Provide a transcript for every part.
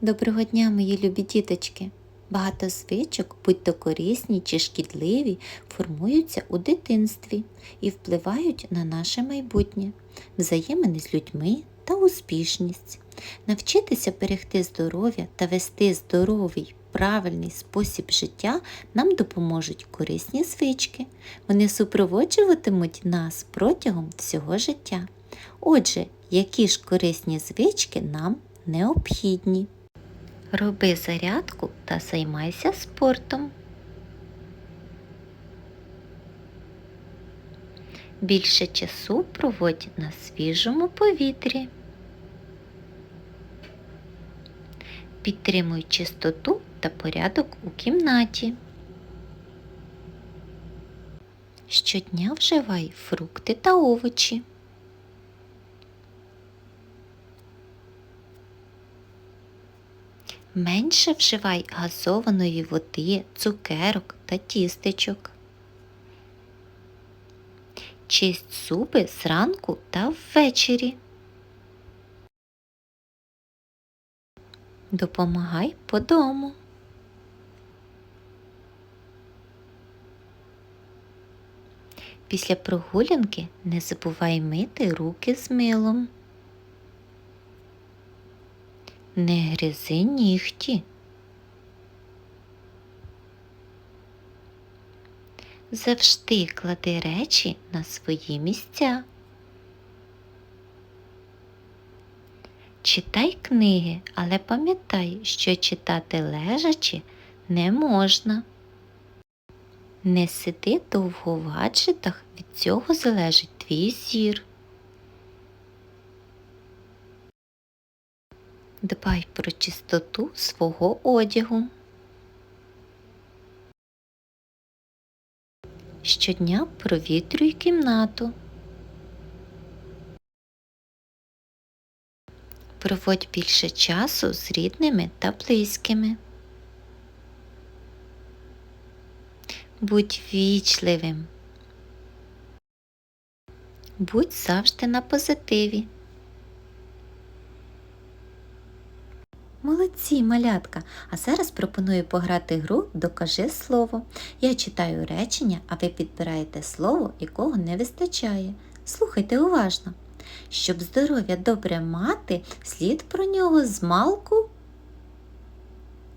Доброго дня, мої любі діточки! Багато звичок, будь то корисні чи шкідливі, формуються у дитинстві і впливають на наше майбутнє, взаємини з людьми та успішність. Навчитися берегти здоров'я та вести здоровий, правильний спосіб життя нам допоможуть корисні звички. Вони супроводжуватимуть нас протягом всього життя. Отже, які ж корисні звички нам необхідні? Роби зарядку та займайся спортом. Більше часу проводь на свіжому повітрі. Підтримуй чистоту та порядок у кімнаті. Щодня вживай фрукти та овочі. Менше вживай газованої води, цукерок та тістечок. Чисть зуби зранку та ввечері. Допомагай по дому. Після прогулянки не забувай мити руки з милом. Не гризи нігті. Завжди клади речі на свої місця. Читай книги, але пам'ятай, що читати лежачи не можна. Не сиди довго в гаджетах, від цього залежить твій зір. Дбай про чистоту свого одягу. Щодня провітрюй кімнату. Проводь більше часу з рідними та близькими. Будь вічливим. Будь завжди на позитиві. Молодці, малятка! А зараз пропоную пограти гру Докажи слово. Я читаю речення, а ви підбираєте слово, якого не вистачає. Слухайте уважно. Щоб здоров'я добре мати, слід про нього змалку.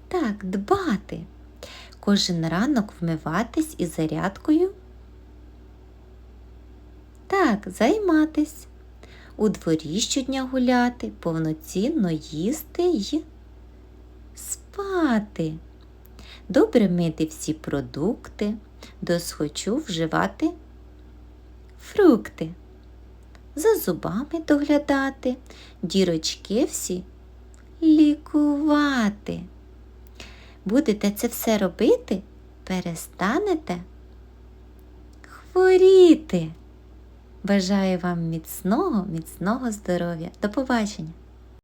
Так, дбати. Кожен ранок вмиватись із зарядкою. Так, займатись. У дворі щодня гуляти, повноцінно їсти й спати. Добре мити всі продукти, досхочу вживати фрукти, за зубами доглядати, дірочки всі лікувати. Будете це все робити, перестанете хворіти. Бажаю вам міцного, міцного здоров'я. До побачення!